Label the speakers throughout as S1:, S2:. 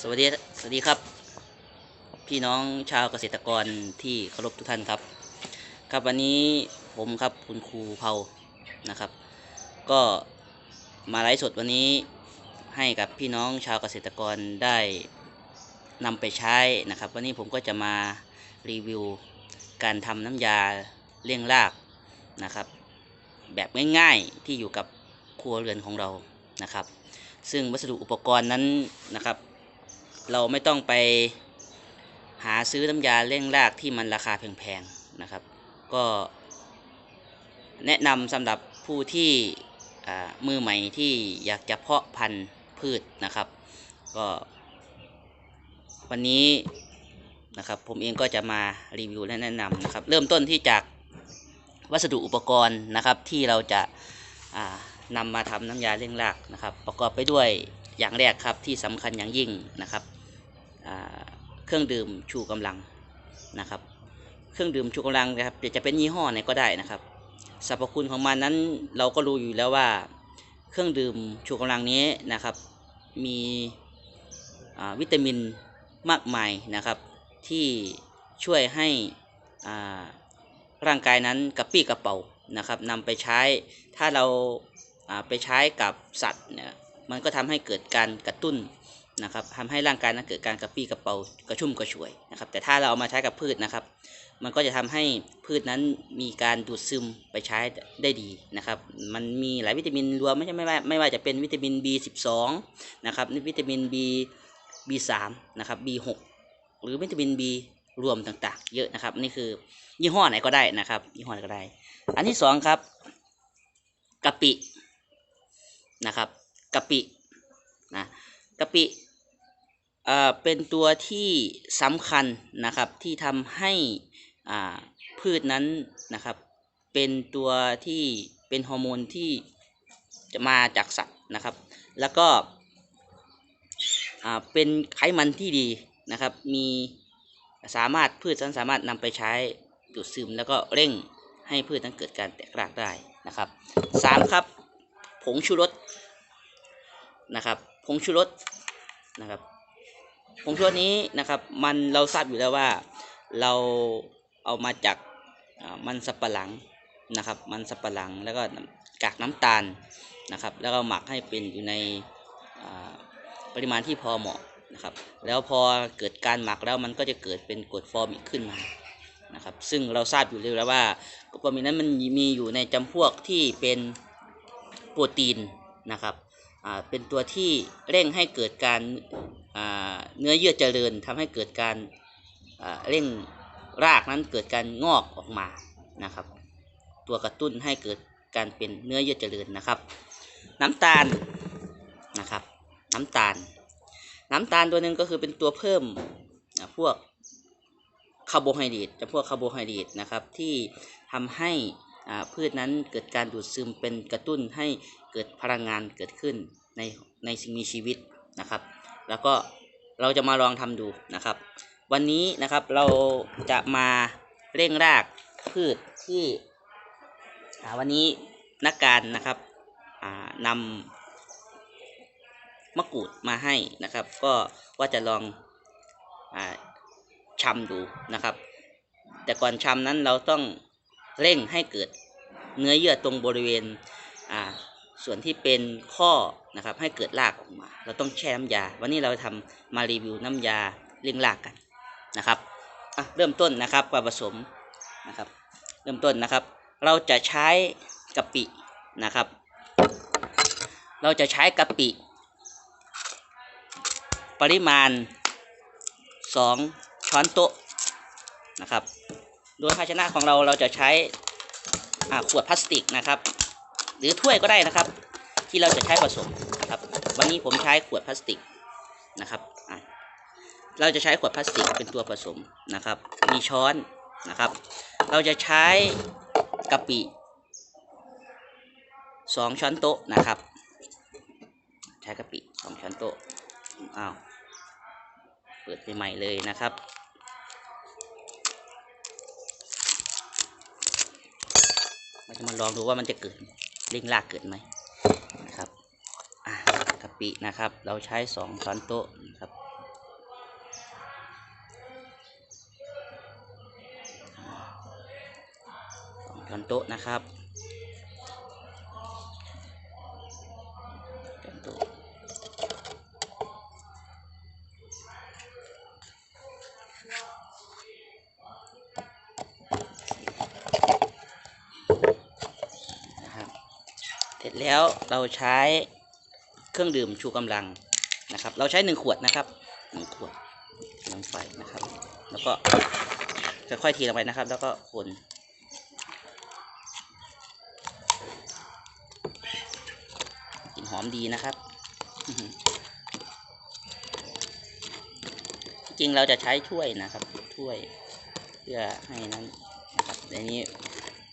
S1: สวัสดีสวัสดีครับ พี่น้องชาวเกษตรกรที่เคารพทุกท่านครับ ครับวันนี้ผมครับคุณครูเผานะครับ ก็มาไลฟ์สดวันนี้ให้กับพี่น้องชาวเกษตรกรได้นำไปใช้นะครับ วันนี้ผมก็จะมารีวิวการทำน้ำยาเลี้ยงรากนะครับ แบบง่ายๆที่อยู่กับครัวเรือนของเรานะครับ ซึ่งวัสดุอุปกรณ์นั้นนะครับ เราไม่ต้องไปหาซื้อน้ำยาเร่งรากที่มันราคาแพงๆนะครับ ก็แนะนำสำหรับผู้ที่มือใหม่ที่อยากจะเพาะพันธุ์พืชนะครับ ก็ วันนี้นะครับผมเองก็จะมารีวิวและแนะนำนะครับ เริ่มต้นที่จากวัสดุอุปกรณ์นะครับที่เราจะนำมาทำน้ำยาเร่งรากนะครับ ประกอบไปด้วยอย่างแรกครับที่สำคัญอย่างยิ่งนะครับ เครื่องดื่มชูกำลังนะครับ เครื่องดื่มชูกำลังนะครับจะเป็นยี่ห้อไหนก็ได้นะครับสรรพคุณของมันนั้นเราก็รู้อยู่แล้วว่า เครื่องดื่มชูกำลังนี้นะครับ มีวิตามินมากมายนะครับ ที่ช่วยให้ร่างกายนั้นกระปรี้กระเป๋านะครับนำไปใช้ถ้าเราอ่าไปใช้กับสัตว์เนี่ยมันก็ทำให้เกิดการกระตุ้น นะครับทำให้ร่างกายนั้นเกิดการกระปี้กระเป๋ากระชุ่มกระชวยนะครับ แต่ถ้าเราเอามาใช้กับพืชนะครับ มันก็จะทำให้พืชนั้นมีการดูดซึมไปใช้ได้ดีนะครับ มันมีหลายวิตามินรวมไม่ใช่ไม่ว่าไม่ว่าจะเป็นวิตามิน B12 นะครับวิตามิน B B3 นะครับ B6 หรือวิตามิน B รวมต่างๆ เยอะนะครับ นี่คือยี่ห้อไหนก็ได้นะครับยี่ห้อไหนก็ได้ อันที่สองครับกะปินะครับกะปินะกะปิ เอ่อเป็นตัวที่สำคัญนะครับที่ทำให้อ่าพืชนั้นนะครับ เป็นตัวที่เป็นฮอร์โมนที่จะมาจากสัตว์นะครับ แล้วก็อ่าเป็นไขมันที่ดีนะครับ มีสามารถพืชนั้นสามารถนำไปใช้ดูดซึมแล้วก็เร่งให้พืชนั้นเกิดการแตกรากได้นะครับสามครับ ผงชูรสนะครับ ผงชูรสนะครับ ผงชูรสนี้นะครับมันเราทราบอยู่แล้วว่าเราเอามาจากมันสับปะหลังนะครับ มันสับปะหลังแล้วก็กากน้ำตาลนะครับ แล้วก็หมักให้เป็นอยู่ในปริมาณที่พอเหมาะนะครับ แล้วพอเกิดการหมักแล้วมันก็จะเกิดเป็นกรดฟอร์มิกขึ้นมานะครับ ซึ่งเราทราบอยู่แล้วว่ากรดฟอร์มิกนั้นมันมีอยู่ในจำพวกที่เป็นโปรตีนนะครับเป็นตัวที่เร่งให้เกิดการ เนื้อเยื่อเจริญทำให้เกิดการเร่งรากนั้นเกิดการงอกออกมานะครับ ตัวกระตุ้นให้เกิดการเป็นเนื้อเยื่อเจริญนะครับ น้ำตาลนะครับ น้ำตาล น้ำตาลตัวหนึ่งก็คือเป็นตัวเพิ่มพวกคาร์โบไฮเดรตจะพวกคาร์โบไฮเดรตนะครับที่ทำให้พืชนั้นเกิดการดูดซึมเป็นกระตุ้นให้เกิดพลังงานเกิดขึ้นในในสิ่งมีชีวิตนะครับ แล้วก็เราจะมาลองทำดูนะครับ วันนี้นะครับเราจะมาเร่งรากพืชที่วันนี้นักการนะครับอ่านำมะกรูดมาให้นะครับ ก็ว่าจะลองอาชำดูนะครับ แต่ก่อนชำนั้นเราต้องเร่งให้เกิดเนื้อเยื่อตรงบริเวณส่วนที่เป็นข้อ นะครับ ให้เกิดรากออกมา เราต้องแช่น้ำยา วันนี้เราทำมารีวิวน้ำยาเร่งรากกันนะครับเริ่มต้นนะครับมาผสมนะครับ เริ่มต้นนะครับ เราจะใช้กะปินะครับ เราจะใช้กะปิ ปริมาณ 2 ช้อนโต๊ะนะครับ โดยภาชนะของเราเราจะใช้ขวดพลาสติกนะครับ หรือถ้วยก็ได้นะครับ ที่เราจะใช้ผสม วันนี้ผมใช้ขวดพลาสติกนะครับเราจะใช้ขวดพลาสติกเป็นตัวผสมนะครับ มีช้อนนะครับ เราจะใช้กะปิสองช้อนโต๊ะนะครับ ใช้กะปิสองช้อนโต๊ะอ้าวเปิดใหม่เลยนะครับเราจะมาลองดูว่ามันจะเกิดเร่งรากเกิดไหม ปินะครับ เราใช้สองช้อนโต๊ะนะครับสองช้อนโต๊ะนะครับเสร็จแล้วเราใช้ เครื่องดื่มชูกำลังนะครับ เราใช้หนึ่งขวดนะครับหนึ่งขวดลงไปนะครับ แล้วก็ค่อยๆเทีลงไปนะครับ แล้วก็คนกลิ่นหอมดีนะครับ จริงเราจะใช้ถ้วยนะครับถ้วย เพื่อให้นั้นนะครับในนี้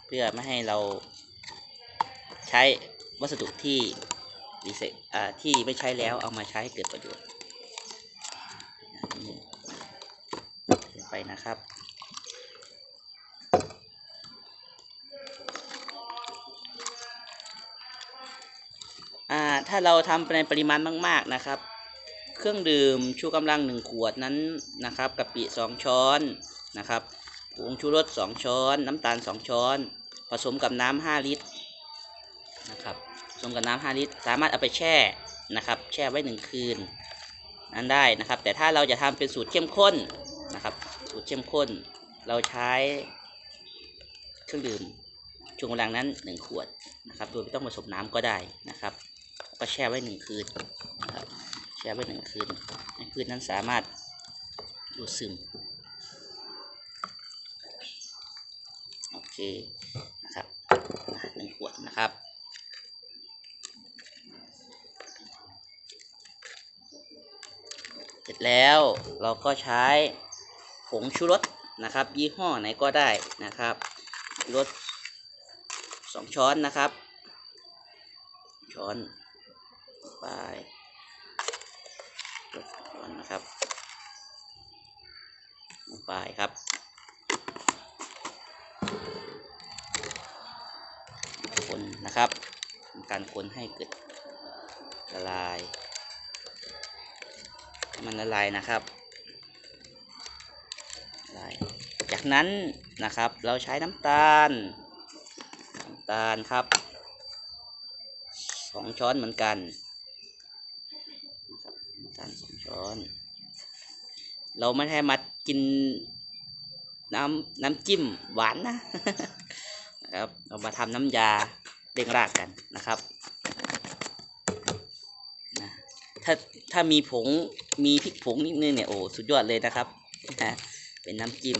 S1: เพื่อไม่ให้เราใช้วัสดุที่ รีไซอ่าที่ไม่ใช้แล้วเอามาใช้ให้เกิดประโยชน์ไปนะครับถ้าเราทำในปริมาณมาก ๆนะครับ เครื่องดื่มชูกำลังหนึ่งขวดนั้นนะครับกะปิสองช้อนนะครับผงชูรสสองช้อน น้ำตาลสองช้อน ผสมกับน้ำห้าลิตรนะครับ ผสมกับน้ำ5ลิตร สามารถเอาไปแช่นะครับ แช่ไว้หนึ่งคืน นั้นได้นะครับ แต่ถ้าเราจะทำเป็นสูตรเข้มข้นนะครับ สูตรเข้มข้น เราใช้เครื่องดื่มชูกำลังนั้นหนึ่งขวดนะครับ โดยไม่ต้องผสมน้ำก็ได้นะครับ ก็แช่ไว้หนึ่งคืนนะครับแช่ไว้หนึ่งคืนให้พืชนั้นสามารถดูดซึมโอเคนะครับหนึ่งขวดนะครับ เสร็ จแล้วเราก็ใช้ผงชูรสนะครับ ยี่ห้อไหนก็ได้นะครับรสสองช้อนนะครับ ช้อนไปช้อนนะครับลงไปครับคนนะครับการคนให้เกิดละลาย มันละลายนะครับละลายจากนั้นนะครับเราใช้น้ำตาลน้ำตาลครับสองช้อนเหมือนกันน้ำตาลสองช้อน เราไม่ให้มากินน้ำน้ำจิ้มหวานนะนะครับเรามาทำน้ำยาเร่งรากกันนะครับนะถ้าถ้ามีผง มีพริกผงนิดนึงเนี่ยโอ้สุดยอดเลยนะครับเป็นน้ำจิ้ม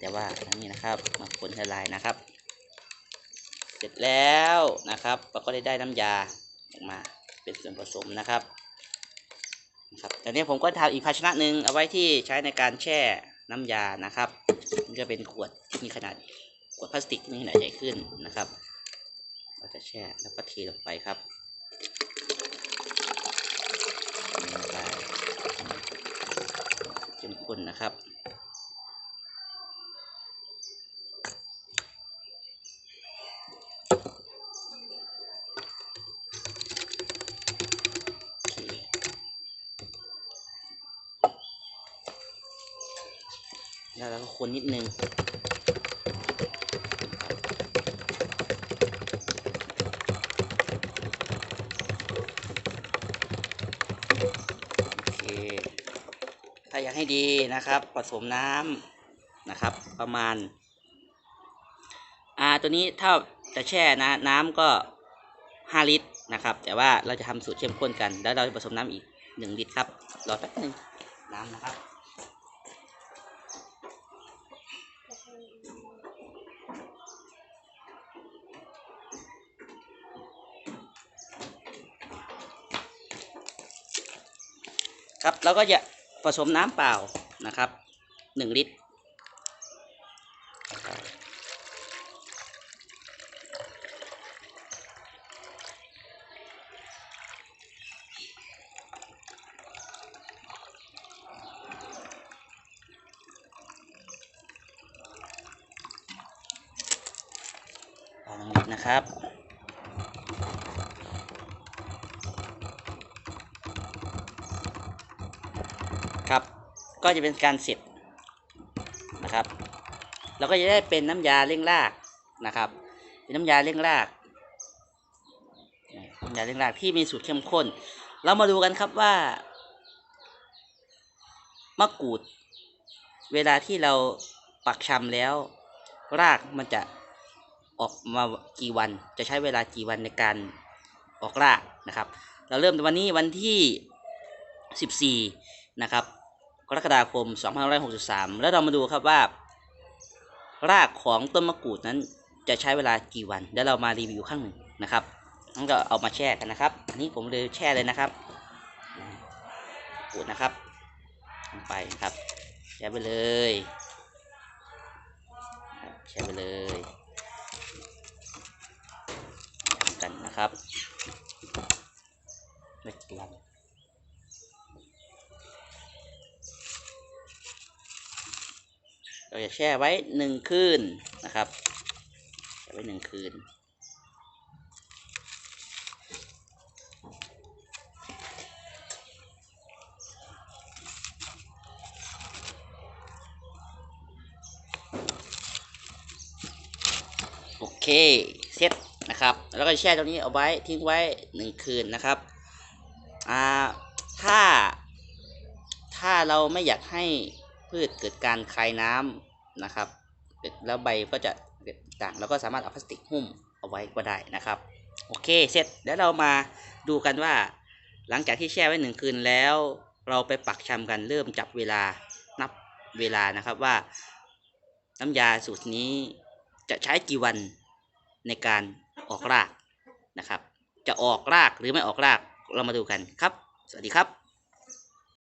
S1: แต่ว่าอันนี้นะครับมาคนละลายนะครับ เสร็จแล้วนะครับเราก็ได้ได้น้ำยาออกมาเป็นส่วนผสมนะครับนะครับตอนนี้ผมก็ทำอีกภาชนะหนึ่งเอาไว้ที่ใช้ในการแช่น้ำยานะครับมันจะเป็นขวดที่มีขนาดขวดพลาสติกที่มีขนาดใหญ่ขึ้นนะครับ เราจะแช่แล้วก็เทลงไปครับลงไปเข้มข้ นะครับ แล้วเราก็คนนิดนึง โอเค ถ้าอ ยากให้ดีนะครับ ผสมน้ำนะครับ ประมาณ อ่าตัวนี้ถ้าจะแช่นะน้ำก็ 5 ลิตรนะครับ แต่ว่าเราจะทำสูตรเข้มข้นกัน แล้วเราจะผสมน้ำอีก 1 ลิตรครับ รอแป๊บนึงน้ำนะครับครับเราก็จะ ผสมน้ำเปล่านะครับ 1 ลิตร นะครับปลงลิตรนะครับ ก็จะเป็นการเสร็จนะครับเราก็จะได้เป็นน้ำยาเร่งรากนะครับ เป็นน้ำยาเร่งรากน้ำยาเร่งรากที่มีสูตรเข้มข้น เรามาดูกันครับว่ามะกรูด เวลาที่เราปักชำแล้ว รากมันจะออกมากี่วัน จะใช้เวลากี่วันในการออกรากนะครับ เราเริ่มวันนี้วันที่ 14 นะครับ กรกฎาคม 2563 แล้วเรามาดูครับว่า รากของต้นมะกรูดนั้นจะใช้เวลากี่วันเดี๋ยวเรามารีวิวข้างหนึ่งนะครับงั้นก็เอามาแช่กันนะครับอันนี้ผมเลยแช่เลยนะครับกูดนะครับลงไปนะครับแช่ไปเลยแช่ไปเลยทำกันนะครับเล็กลันเราจะ แช่ไว้หนึ่งคืนนะครับแช่ไว้หนึ่งคืน โอเค เสร็จนะครับ แล้วก็แช่ตรงนี้เอาไว้ทิ้งไว้หนึ่งคืนนะครับ อ่า ถ้า ถ้าเราไม่อยากให้พืชเกิดการคายน้ำ นะครับแล้วใบก็จะต่างเราก็สามารถเอาพลาสติกหุ้มเอาไว้ก็ได้นะครับ โอเคเสร็จแล้วเรามาดูกันว่า หลังจากที่แช่ไว้หนึ่งคืนแล้ว เราไปปักชำกันเริ่มจับเวลานับเวลานะครับว่า น้ำยาสูตรนี้จะใช้กี่วันในการออกรากนะครับ จะออกรากหรือไม่ออกรากเรามาดูกันครับ สวัสดีครับ